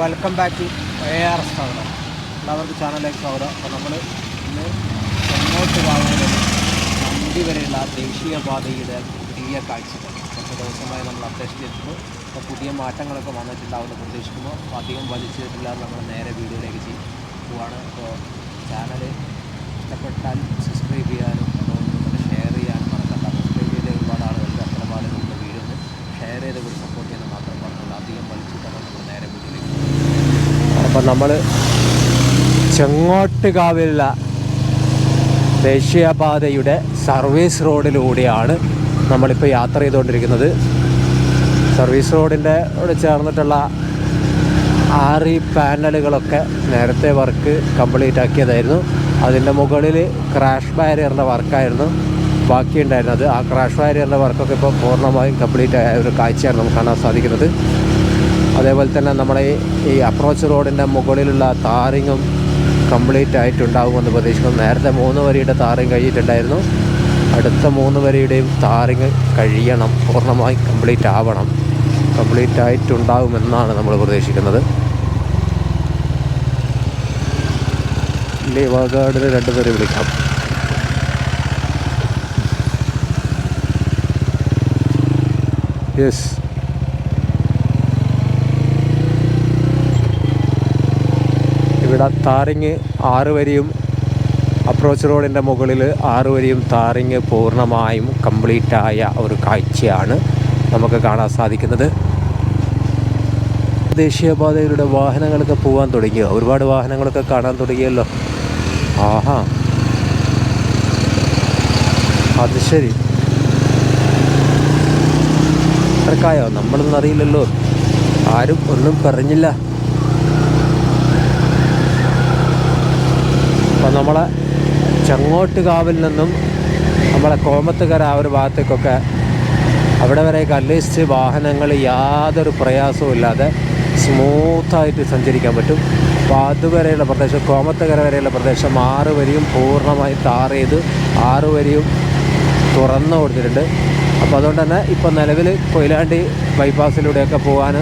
Welcome back to A R S സ്റ്റാവർ എല്ലാവർക്കും ചാനലിലേക്ക് സ്വാഗതം. അപ്പോൾ നമ്മൾ ഇന്ന് ചെങ്ങോട്ട് ഭാഗങ്ങളിൽ നന്ദി വരെയുള്ള ദേശീയപാതയുടെ പുതിയ കാഴ്ചകൾ. കുറച്ച് ദിവസമായി നമ്മൾ അപ്ഡേറ്റ് ചെയ്തിട്ടുണ്ട് അപ്പോൾ പുതിയ മാറ്റങ്ങളൊക്കെ വന്നിട്ടുണ്ടാവുമെന്ന് പ്രതീക്ഷിക്കുന്നു. അപ്പോൾ അധികം വലിച്ചിട്ടില്ല നമ്മൾ നേരെ വീഡിയോയിലേക്ക് ചെയ്യും. പോവാണ്. അപ്പോൾ ചാനൽ ഇഷ്ടപ്പെട്ടാൽ സബ്സ്ക്രൈബ് ചെയ്യാനും ഷെയർ ചെയ്യാനും മറക്കണ്ട. ഷെയർ ചെയ്ത് സപ്പോർട്ട് ചെയ്യാൻ മാത്രം പറഞ്ഞുള്ളൂ. അധികം വലിച്ചിട്ടാണ് നമ്മൾ നേരെ വീഡിയോയിലേക്ക് അപ്പം നമ്മൾ ചെങ്ങോട്ടുകാവിലുള്ള ദേശീയപാതയുടെ സർവീസ് റോഡിലൂടെയാണ് നമ്മളിപ്പോൾ യാത്ര ചെയ്തുകൊണ്ടിരിക്കുന്നത്. സർവീസ് റോഡിന്റെ ഇവിടെ ചേർന്നിട്ടുള്ള ആറി പാനലുകളൊക്കെ നേരത്തെ വർക്ക് കംപ്ലീറ്റ് ആക്കിയതായിരുന്നു. അതിന്റെ മുകളിൽ ക്രാഷ് ബാരിയറിന്റെ വർക്കായിരുന്നു ബാക്കിയുണ്ടായിരുന്നത്. ആ ക്രാഷ് ബാരിയറിന്റെ വർക്കൊക്കെ ഇപ്പോൾ പൂർണമായും കംപ്ലീറ്റ് ആയ ഒരു കാഴ്ചയാണ് നമുക്ക് കാണാൻ സാധിക്കുന്നത്. അതേപോലെ തന്നെ നമ്മുടെ ഈ- അപ്രോച്ച് റോഡിന്റെ മുകളിലുള്ള താറിങ്ങും കംപ്ലീറ്റ് ആയിട്ടുണ്ടാകുമെന്ന് പ്രതീക്ഷിക്കുന്നു. നേരത്തെ മൂന്ന് വരിയുടെ താറിങ് കഴിഞ്ഞിട്ടുണ്ടായിരുന്നു. അടുത്ത മൂന്ന് വരിയുടെയും താറിങ് കഴിയണം. പൂർണമായി കംപ്ലീറ്റ് ആവണം. കംപ്ലീറ്റ് ആയിട്ടുണ്ടാകുമെന്നാണ് നമ്മൾ പ്രതീക്ഷിക്കുന്നത്. രണ്ട് രണ്ടുപേരെ വിളിക്കാം. യെസ് ഇവിടെ താറിങ് ആറ് വരിയും അപ്രോച്ച് റോഡിന്റെ മുകളിൽ ആറ് വരിയും താറിങ് പൂർണമായും കംപ്ലീറ്റ് ആയ ഒരു കാഴ്ചയാണ് നമുക്ക് കാണാൻ സാധിക്കുന്നത്. ദേശീയപാതയിലൂടെ വാഹനങ്ങളൊക്കെ പോകാൻ തുടങ്ങിയോ? ഒരുപാട് വാഹനങ്ങളൊക്കെ കാണാൻ തുടങ്ങിയല്ലോ. ആഹാ. അത് ശരി. തിരക്കായോ? നമ്മളൊന്നും അറിയില്ലല്ലോ. ആരും ഒന്നും പറഞ്ഞില്ല. അപ്പം നമ്മളെ ചങ്ങോട്ടുകാവിൽ നിന്നും നമ്മളെ കോമത്തുകര ആ ഒരു ഭാഗത്തേക്കൊക്കെ അവിടെ വരെ കല്ലിസ്റ്റ് വാഹനങ്ങൾ യാതൊരു പ്രയാസവും ഇല്ലാതെ സ്മൂത്തായിട്ട് സഞ്ചരിക്കാൻ പറ്റും. അപ്പോൾ അതുവരെയുള്ള പ്രദേശം കോമത്തുകര വരെയുള്ള പ്രദേശം ആറ് വരിയും പൂർണമായി ടാർ ചെയ്ത് ആറ് വരിയും തുറന്നു കൊടുത്തിട്ടുണ്ട്. അപ്പോൾ അതുകൊണ്ട് തന്നെ ഇപ്പോൾ നിലവിൽ കൊയിലാണ്ടി ബൈപ്പാസിലൂടെയൊക്കെ പോകാൻ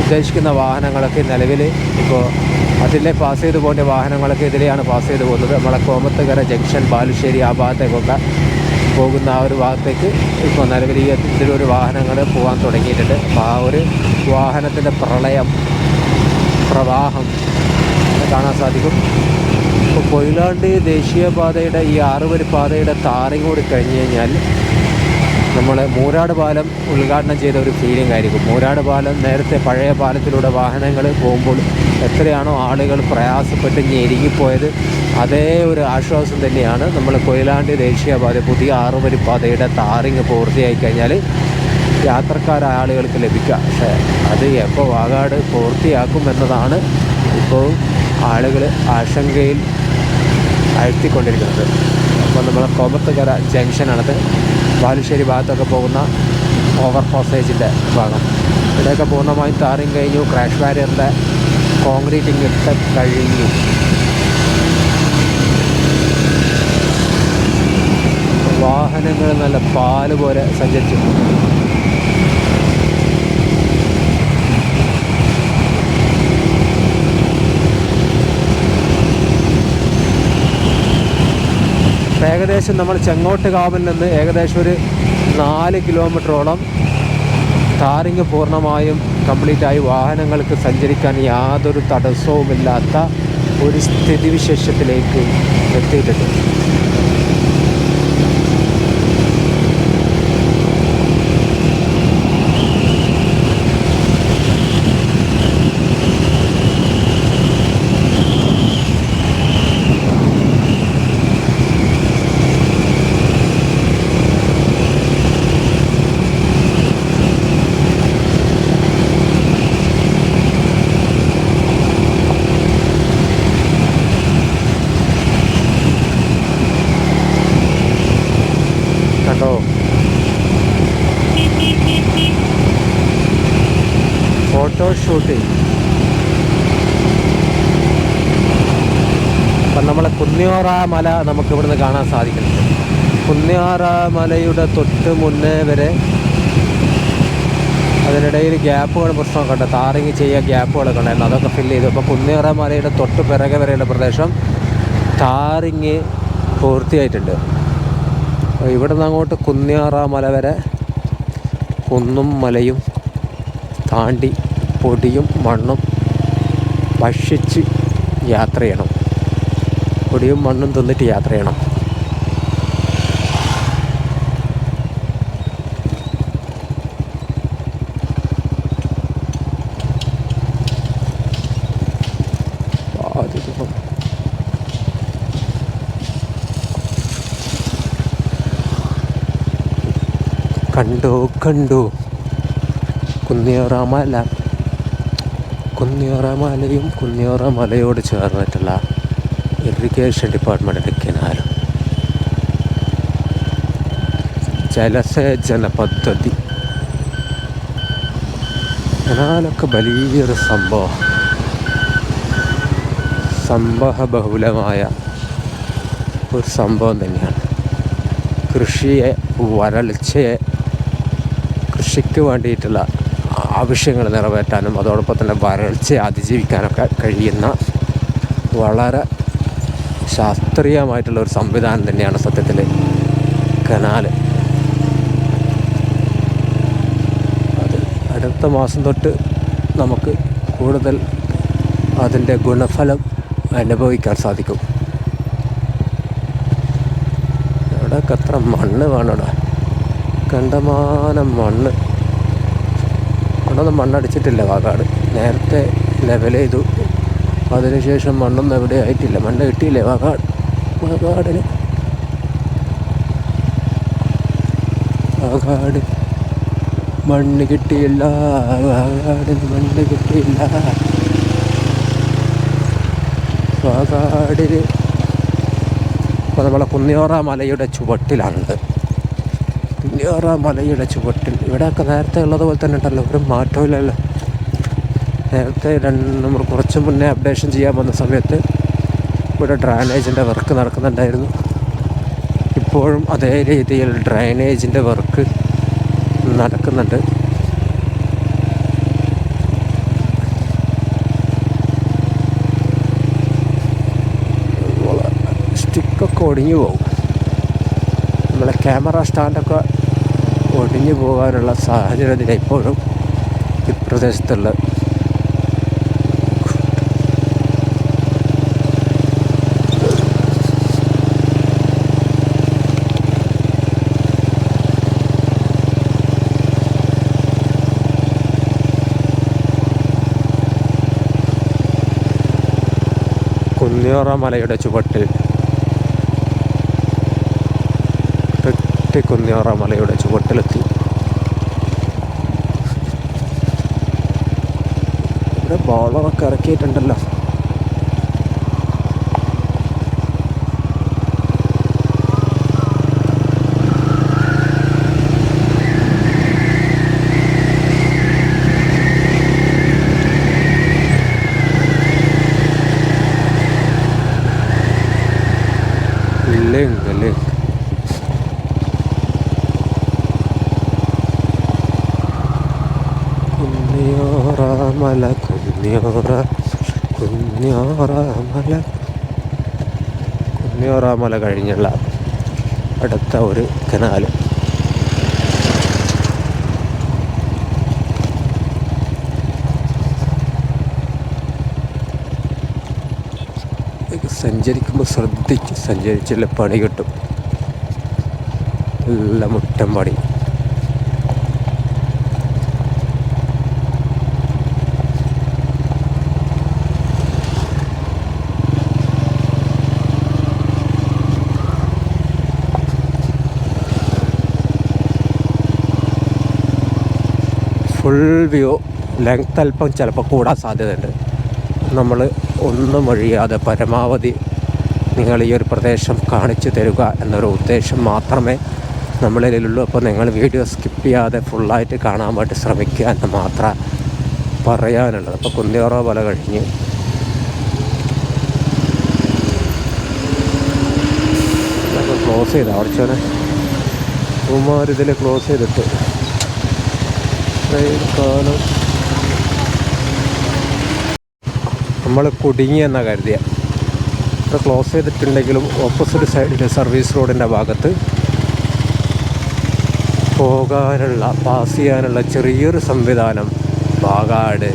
ഉദ്ദേശിക്കുന്ന വാഹനങ്ങളൊക്കെ നിലവിൽ ഇപ്പോൾ അതിലെ പാസ് ചെയ്തു പോകേണ്ട വാഹനങ്ങളൊക്കെ ഇതിലെയാണ് പാസ് ചെയ്തു പോകുന്നത്. നമ്മളെ കോമത്തുകര ജംഗ്ഷൻ ബാലുശ്ശേരി ആ ഭാഗത്തേക്കൊക്കെ പോകുന്ന ആ ഒരു ഭാഗത്തേക്ക് ഇപ്പോൾ നിലവിൽ ഈ ഇതിലൊരു വാഹനങ്ങൾ പോകാൻ തുടങ്ങിയിട്ടുണ്ട്. അപ്പോൾ ആ ഒരു വാഹനത്തിന്റെ പ്രളയം പ്രവാഹം കാണാൻ സാധിക്കും. ഇപ്പോൾ കൊയിലാണ്ടി ദേശീയപാതയുടെ ഈ ആറുവരി പാതയുടെ താറിങ്ങോട് കഴിഞ്ഞ് കഴിഞ്ഞാൽ നമ്മൾ മൂരാട് പാലം ഉദ്ഘാടനം ചെയ്ത ഒരു ഫീലിംഗ് ആയിരിക്കും. മൂരാട് പാലം നേരത്തെ പഴയ പാലത്തിലൂടെ വാഹനങ്ങൾ പോകുമ്പോൾ എത്രയാണോ ആളുകൾ പ്രയാസപ്പെട്ട് ഞെരുങ്ങിപ്പോയത് അതേ ഒരു ആശ്വാസം തന്നെയാണ്. നമ്മൾ കൊയിലാണ്ടി ദേശീയപാത പുതിയ ആറുവരി പാതയുടെ താറിങ് പൂർത്തിയായി കഴിഞ്ഞാൽ യാത്രക്കാരായ ആളുകൾക്ക് ലഭിക്കുക. പക്ഷേ അത് എപ്പോൾ വാകാട് പൂർത്തിയാക്കും എന്നതാണ് ഇപ്പോൾ ആളുകൾ ആശങ്കയിൽ അഴ്ത്തിക്കൊണ്ടിരിക്കുന്നത്. അപ്പോൾ നമ്മളെ കോമത്തുകര ജംഗ്ഷനാണത്. ബാലുശ്ശേരി ഭാഗത്തൊക്കെ പോകുന്ന ഓവർ പാസേജിന്റെ ഭാഗം. ഇവിടെയൊക്കെ പൂർണമായും താറിയും കഴിഞ്ഞു ക്രാഷ് ബാരിയറിന്റെ കോൺക്രീറ്റിംഗ് ഇട്ട് കഴിഞ്ഞു. വാഹനങ്ങൾ നല്ല പാൽ പോലെ സഞ്ചരിച്ചു. ഇപ്പം ഏകദേശം നമ്മൾ ചെങ്ങോട്ട് ചെങ്ങോട്ടുകാവിൽ നിന്ന് ഏകദേശം ഒരു നാല് കിലോമീറ്ററോളം ടാറിങ് പൂർണമായും കംപ്ലീറ്റായി വാഹനങ്ങൾക്ക് സഞ്ചരിക്കാൻ യാതൊരു തടസ്സവുമില്ലാത്ത ഒരു സ്ഥിതിവിശേഷത്തിലേക്ക് എത്തിയിട്ടുണ്ട് കണ്ടോ ഫോട്ടോ ഷൂട്ടിംഗ് അപ്പം നമ്മളെ കുന്നിയോറ മല നമുക്ക് ഇവിടുന്ന് കാണാൻ സാധിക്കുന്നുണ്ട്. കുന്നിയോറ മലയുടെ തൊട്ട് മുന്നേ വരെ അതിനിടയിൽ ഗ്യാപ്പുകൾ പ്രശ്നമൊക്കെ ഉണ്ട്. താറിങ് ചെയ്യുക ഗ്യാപ്പുകളൊക്കെ ഉണ്ടായിരുന്നു അതൊക്കെ ഫില്ല് ചെയ്തു. അപ്പോൾ കുന്നിയോറ മലയുടെ തൊട്ട് പിറകെ വരെയുള്ള പ്രദേശം താറിങ് പൂർത്തിയായിട്ടുണ്ട്. ഇവിടെ നിന്ന് അങ്ങോട്ട് കുന്നിയാറ മല വരെ കുന്നും മലയും താണ്ടി പൊടിയും മണ്ണും ഭക്ഷിച്ച് യാത്ര ചെയ്യണം. പൊടിയും മണ്ണും തിന്നിട്ട് യാത്ര ചെയ്യണം. കണ്ടു കണ്ടു. കുന്നിയോറ മല. കുന്നിയോറ മലയും കുന്നിയോറ മലയോട് ചേർന്നിട്ടുള്ള ഇറിഗേഷൻ ഡിപ്പാർട്ട്മെന്റിന്റെ കിനാലും. ജലസേചന പദ്ധതി. കനാലൊക്കെ വലിയൊരു സംഭവം. സംഭവബഹുലമായ ഒരു സംഭവം തന്നെയാണ്. കൃഷിയെ വരൾച്ചയെ കൃഷിക്ക് വേണ്ടിയിട്ടുള്ള ആവശ്യങ്ങൾ നിറവേറ്റാനും അതോടൊപ്പം തന്നെ വരൾച്ചയെ അതിജീവിക്കാനൊക്കെ കഴിയുന്ന വളരെ ശാസ്ത്രീയമായിട്ടുള്ള ഒരു സംവിധാനം തന്നെയാണ് സത്യത്തിൽ കനാൽ. അത് അടുത്ത മാസം തൊട്ട് നമുക്ക് കൂടുതൽ അതിന്റെ ഗുണഫലം അനുഭവിക്കാൻ സാധിക്കും. ഇവിടെയൊക്കെ അത്ര മണ്ണ് വേണടാ? കണ്ടമാനം മണ്ണ്. അവിടെ ഒന്നും മണ്ണടിച്ചിട്ടില്ല വാകാട് നേരത്തെ ലെവൽ ചെയ്തു. അതിനുശേഷം മണ്ണൊന്നും എവിടെ ആയിട്ടില്ല. മണ്ണ് കിട്ടിയില്ലേ? വാകാട്. വാകാടിന് വാകാട്. മണ്ണ് കിട്ടിയില്ല. വാകാടിന് മണ്ണ് കിട്ടിയില്ല. വാകാടിന് ഇപ്പോൾ നമ്മളെ കുന്നിയോറ മലയുടെ ചുവട്ടിലാണുള്ളത് കുന്നിയോറ മലയുടെ ചുവട്ടിൽ. ഇവിടെയൊക്കെ നേരത്തെ ഉള്ളതുപോലെ തന്നെ ഉണ്ടല്ലോ. ഒരു മാറ്റമില്ലല്ലോ നേരത്തെ രണ്ട് നമ്മൾ കുറച്ച് മുന്നേ അപ്ഡേഷൻ ചെയ്യാൻ വന്ന സമയത്ത് ഇവിടെ ഡ്രൈനേജിന്റെ വർക്ക് നടക്കുന്നുണ്ടായിരുന്നു. ഇപ്പോഴും അതേ രീതിയിൽ ഡ്രൈനേജിന്റെ വർക്ക് നടക്കുന്നുണ്ട്. സ്റ്റിക്കൊക്കെ ഒടിഞ്ഞു പോകും. നമ്മളെ ക്യാമറ സ്റ്റാൻഡൊക്കെ ഒടിഞ്ഞു പോകാനുള്ള സാഹചര്യത്തിൽ ഇപ്പോഴും ഈ പ്രദേശത്തുള്ള കുന്നിയോറ മലയുടെ ചുവട്ടിൽ വെട്ടി കുന്നിയോറ മലയുടെ ചുവട്ടിലെത്തി. ഇവിടെ ബോളറൊക്കെ ഇറക്കിയിട്ടുണ്ടല്ലോ ലിങ്ക് ലിങ്ക് കുന്നിയോറ മല കുന്നിയോറ കുന്നിയോറ കുഞ്ഞോ കുന്നിയോറ കഴിഞ്ഞുള്ള അടുത്ത ഒരു കനാല് സഞ്ചരിക്കുമ്പോൾ ശ്രദ്ധിച്ച് സഞ്ചരിച്ചില്ല പണി കിട്ടും. എല്ലാം മുട്ടം പണി. ഫുൾ വ്യൂ ലെങ്ത് അല്പം ചിലപ്പോൾ കൂടാൻ സാധ്യതയുണ്ട്. നമ്മൾ ഒന്നും ഒഴിയാതെ പരമാവധി നിങ്ങൾ ഈ ഒരു പ്രദേശം കാണിച്ചു തരിക എന്നൊരു ഉദ്ദേശം മാത്രമേ നമ്മളിലുള്ളൂ. അപ്പോൾ നിങ്ങൾ വീഡിയോ സ്കിപ്പ് ചെയ്യാതെ ഫുള്ളായിട്ട് കാണാൻ വേണ്ടി ശ്രമിക്കുക എന്ന് മാത്രം പറയാനുള്ളത്. അപ്പോൾ കുന്തിയോറ പോലെ കഴിഞ്ഞ്. ക്ലോസ് ചെയ്ത അവർച്ചോനെ ഉമാർ ഇതിൽ ക്ലോസ് ചെയ്തിട്ട് ട്രെയിൻ കാണും നമ്മൾ കുടുങ്ങിയെന്നാണ് കരുതിയ. ഇപ്പം ക്ലോസ് ചെയ്തിട്ടുണ്ടെങ്കിലും ഓപ്പോസിറ്റ് സൈഡിൽ സർവീസ് റോഡിന്റെ ഭാഗത്ത് പോകാനുള്ള പാസ് ചെയ്യാനുള്ള ചെറിയൊരു സംവിധാനം വാകാട്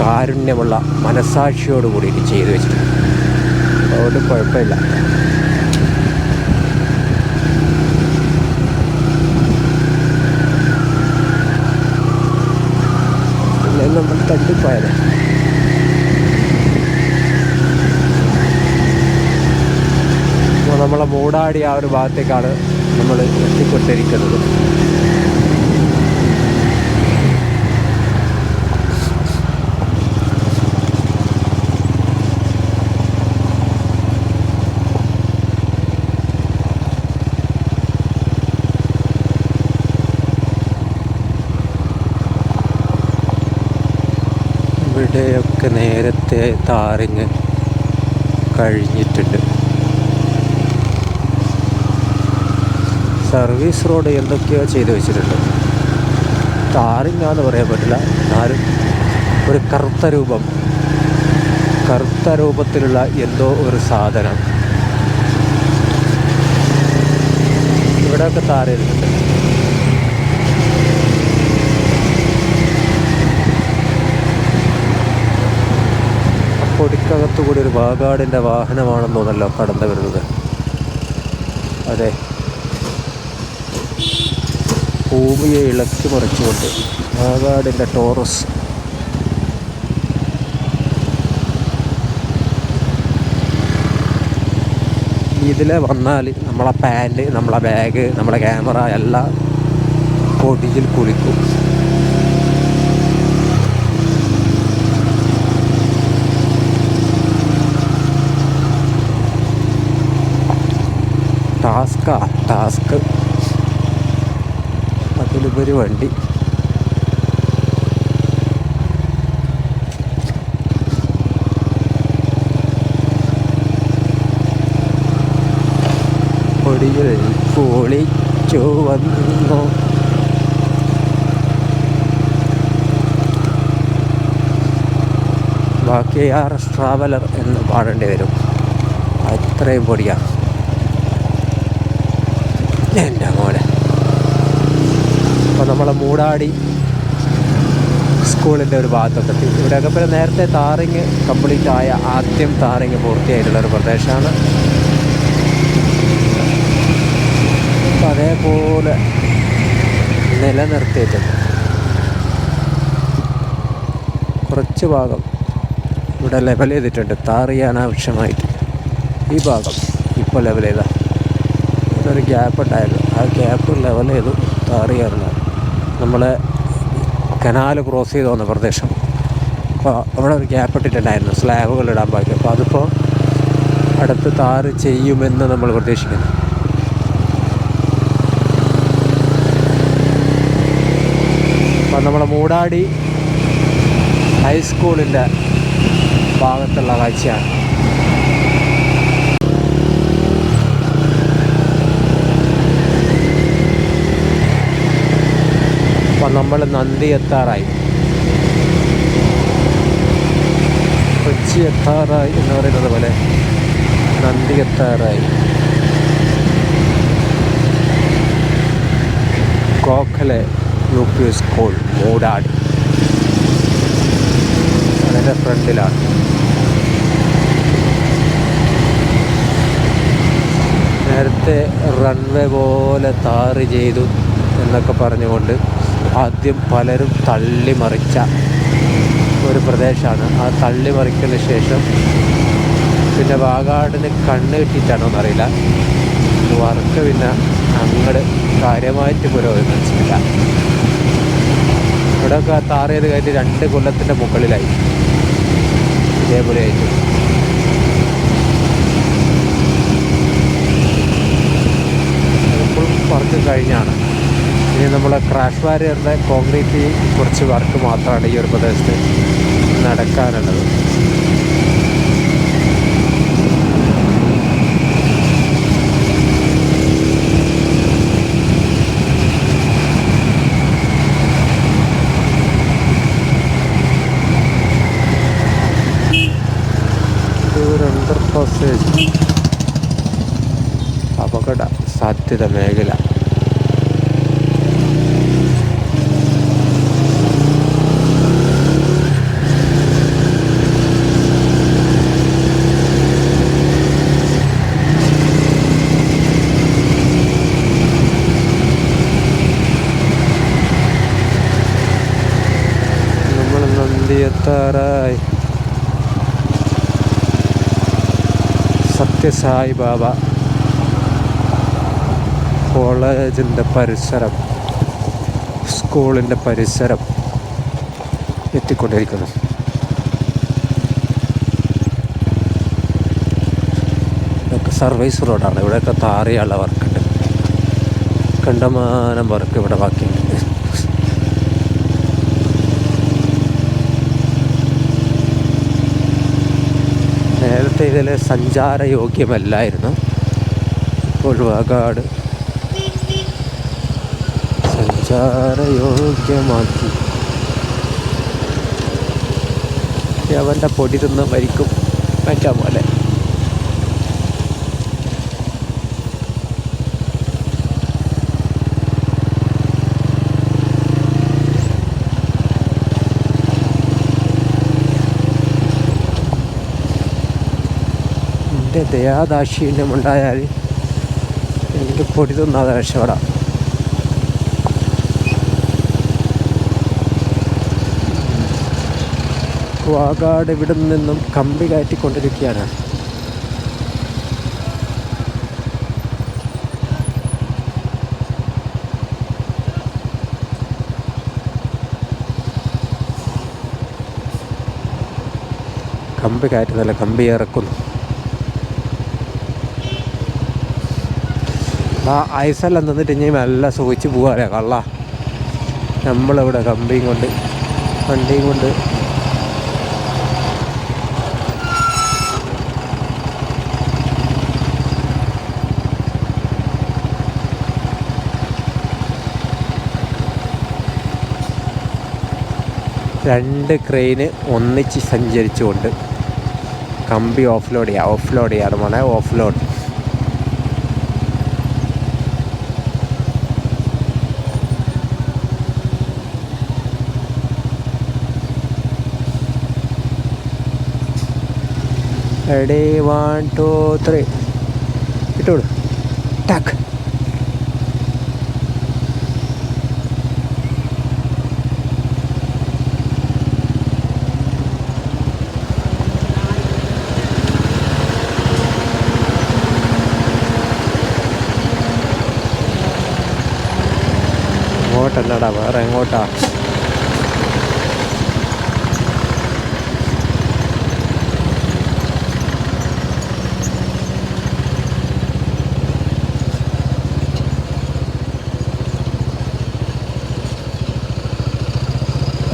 കാരുണ്യമുള്ള മനസാക്ഷിയോട് കൂടിയിട്ട് ചെയ്തു വെച്ചിട്ടുണ്ട്. അതുകൊണ്ട് കുഴപ്പമില്ല പിന്നെ നമ്മൾ തട്ടിപ്പോയത് അപ്പോൾ നമ്മളെ മൂടാടി ആ ഒരു ഭാഗത്തേക്കാണ് നമ്മൾ എത്തിക്കൊണ്ടിരിക്കുന്നത്. ഇവിടെയൊക്കെ നേരത്തെ താറിങ് കഴിഞ്ഞിട്ടുണ്ട്. സർവീസ് റോഡ് എന്തൊക്കെയോ ചെയ്തു വെച്ചിട്ടുണ്ട്. താറിങ്ങാന്ന് പറയാൻ പറ്റില്ല. എന്നാലും ഒരു കറുത്ത രൂപം കറുത്ത രൂപത്തിലുള്ള എന്തോ ഒരു സാധനം. ഇവിടെയൊക്കെ താരയിട്ടുണ്ട് പൊടിക്കകത്തു കൂടി ഒരു വാഗാടിന്റെ വാഹനമാണെന്ന് തോന്നല്ലോ കടന്നു വരുന്നത്. അതെ. ഭൂമിയെ ഇളക്കി മറിച്ചുകൊണ്ട് വാഗാടിന്റെ ടോറസ്. ഇതിൽ വന്നാൽ നമ്മളെ പാന്റ് നമ്മളെ ബാഗ് നമ്മളെ ക്യാമറ എല്ലാം പൊടിയിൽ കുളിക്കും. ടാസ്കാ. അതിലുപരി വണ്ടി. പൊടിയിൽ പൊളിച്ചു വന്നു ബാക്കി ആർ ട്രാവലർ എന്ന് പാടേണ്ടി വരും. അത്രയും പൊടിയാണ് എന്റെ മോനെ. അപ്പോൾ നമ്മൾ മൂടാടി സ്കൂളിന്റെ ഒരു ഭാഗത്തൊക്കെ ഇവിടെയൊക്കെ പിന്നെ നേരത്തെ താറിങ് കംപ്ലീറ്റ് ആയ ആദ്യം താറിങ് പൂർത്തിയായിട്ടുള്ള ഒരു പ്രദേശമാണ്. അപ്പം അതേപോലെ നിലനിർത്തിയിട്ടുണ്ട്. കുറച്ച് ഭാഗം ഇവിടെ ലെവൽ ചെയ്തിട്ടുണ്ട്. ആവശ്യമായിട്ട്. ഈ ഭാഗം ഇപ്പോൾ ലെവൽ ചെയ്താൽ ഗ്യാപ്പ് ഉണ്ടായിരുന്നു ആ ഗ്യാപ്പ് ലെവൽ ചെയ്ത് താറിയായിരുന്നു. നമ്മൾ കനാൽ ക്രോസ് ചെയ്ത് വന്ന പ്രദേശം. അപ്പോൾ അവിടെ ഒരു ഗ്യാപ്പ് ഇട്ടിട്ടുണ്ടായിരുന്നു. സ്ലാബുകൾ ഇടാൻ ബാക്കി അപ്പോൾ അതിപ്പോൾ അടുത്ത് താറ് ചെയ്യുമെന്ന് നമ്മൾ പ്രതീക്ഷിക്കുന്നു. അപ്പം നമ്മളെ മൂടാടി ഹൈസ്കൂളിന്റെ ഭാഗത്തുള്ള കാഴ്ചയാണ്. നമ്മൾ നന്ദി എത്താറായി കൊച്ചി എത്താറായി എന്ന് പറയുന്നത് പോലെ നന്ദി എത്താറായി കോക്കലെ യു പി സ്കൂൾ മൂടാടി. അതിന്റെ ഫ്രണ്ടിലാണ്. നേരത്തെ റൺവേ പോലെ താറ് ചെയ്തു എന്നൊക്കെ പറഞ്ഞുകൊണ്ട് ആദ്യം പലരും തള്ളിമറിച്ച ഒരു പ്രദേശമാണ്. ആ തള്ളി മറിക്കലിന് ശേഷം പിന്നെ വാഗാടിന് കണ്ണ് കിട്ടിയിട്ടാണോ എന്നറിയില്ല. വർക്ക് പിന്നെ അങ്ങോട്ട് കാര്യമായിട്ട് പുരോഗമിച്ചില്ല ഇവിടെയൊക്കെ താറ് ചെയ്ത് കഴിഞ്ഞ് രണ്ട് കൊല്ലത്തിന്റെ മുകളിലായി. ഇതേപോലെ ആയിട്ട് ഫുൾ വർക്ക് കഴിഞ്ഞാണ്. ഇനി നമ്മൾ ക്രാഷ് വാരിയറിന്റെ കോൺക്രീറ്റ് കുറച്ച് വർക്ക് മാത്രമാണ് ഈ ഒരു പ്രദേശത്ത് നടക്കാനുള്ളത്. അപകട സാധ്യത മേഖല. എത്താറായി സത്യസായി ബാബ കോളേജിന്റെ പരിസരം. സ്കൂളിന്റെ പരിസരം. എത്തിക്കൊണ്ടിരിക്കുന്നു. ഇതൊക്കെ സർവീസ് റോഡാണ്. ഇവിടെയൊക്കെ താറിയുള്ള വർക്കുണ്ട് കണ്ടമാനം വർക്ക് ഇവിടെ ബാക്കിയുണ്ട്. നേരത്തെ ഇതിൽ സഞ്ചാരയോഗ്യമല്ലായിരുന്നു. ഇപ്പോൾ വാഗാട്. സഞ്ചാരയോഗ്യമാക്കി. അവന്റെ പൊടി തിന്ന് മരിക്കും. മറ്റാ പോലെ. എന്റെ ദയാദാക്ഷിണ്യം ഉണ്ടായാൽ എനിക്ക് പൊടി തിന്നാതെ രക്ഷപ്പെടാം. വാഗാട് ഇവിടെ നിന്നും കമ്പി കയറ്റിക്കൊണ്ടിരിക്കുകയാണ്. കമ്പി കയറ്റുന്നല്ല കമ്പി ഇറക്കുന്നു. ആ ഐസെല്ലാം തന്നിട്ട് ഇനി നല്ല സുഖിച്ച് പോവാല്ലേ കള്ള. നമ്മളിവിടെ കമ്പിയും കൊണ്ട് വണ്ടിയും കൊണ്ട്. രണ്ട് ക്രെയിന് ഒന്നിച്ച് സഞ്ചരിച്ചുകൊണ്ട് കമ്പി ഓഫ് ലോഡ് ചെയ്യുക ഓഫ് ലോഡ് ചെയ്യാറ് മോനെ off ready one two three ഇട്ടോളൂ. ടാക്ക് അങ്ങോട്ടല്ലടാ വേറെ എങ്ങോട്ടാ?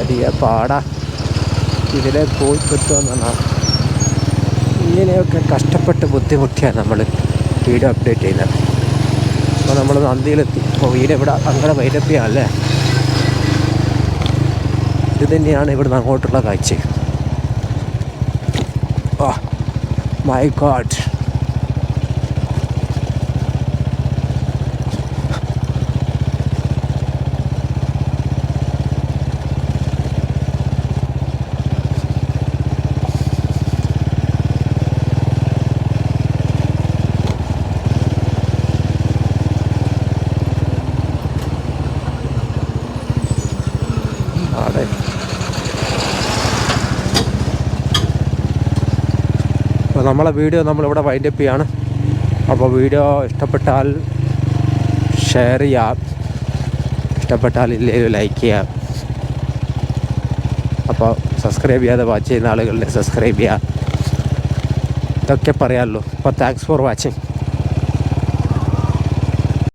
വലിയ പാടാ. ഇതിലെ പോയി കിട്ടുമെന്നാണ് ഇങ്ങനെയൊക്കെ കഷ്ടപ്പെട്ട് ബുദ്ധിമുട്ടിയാണ് നമ്മൾ വീഡിയോ അപ്ഡേറ്റ് ചെയ്യുന്നത്. അപ്പോൾ നമ്മൾ നന്ദിയിലെത്തി. അപ്പോൾ വീട് ഇവിടെ അങ്ങനെ വൈരപ്പിയാണല്ലേ ഇത് തന്നെയാണ് ഇവിടുന്ന് അങ്ങോട്ടുള്ള കാഴ്ച. ഓ മൈ ഗോഡ് നമ്മളെ വീഡിയോ നമ്മളിവിടെ വൈൻഡപ്പ് ചെയ്യാണ്. അപ്പോൾ വീഡിയോ ഇഷ്ടപ്പെട്ടാൽ ഷെയർ ചെയ്യാം. ഇഷ്ടപ്പെട്ടാൽ ഇല്ലെങ്കിൽ ലൈക്ക് ചെയ്യാം. അപ്പോൾ സബ്സ്ക്രൈബ് ചെയ്യാതെ വാച്ച് ചെയ്യുന്ന ആളുകളിൽ സബ്സ്ക്രൈബ് ചെയ്യാം. ഇതൊക്കെ പറയാമല്ലോ അപ്പോൾ താങ്ക്സ് ഫോർ വാച്ചിങ്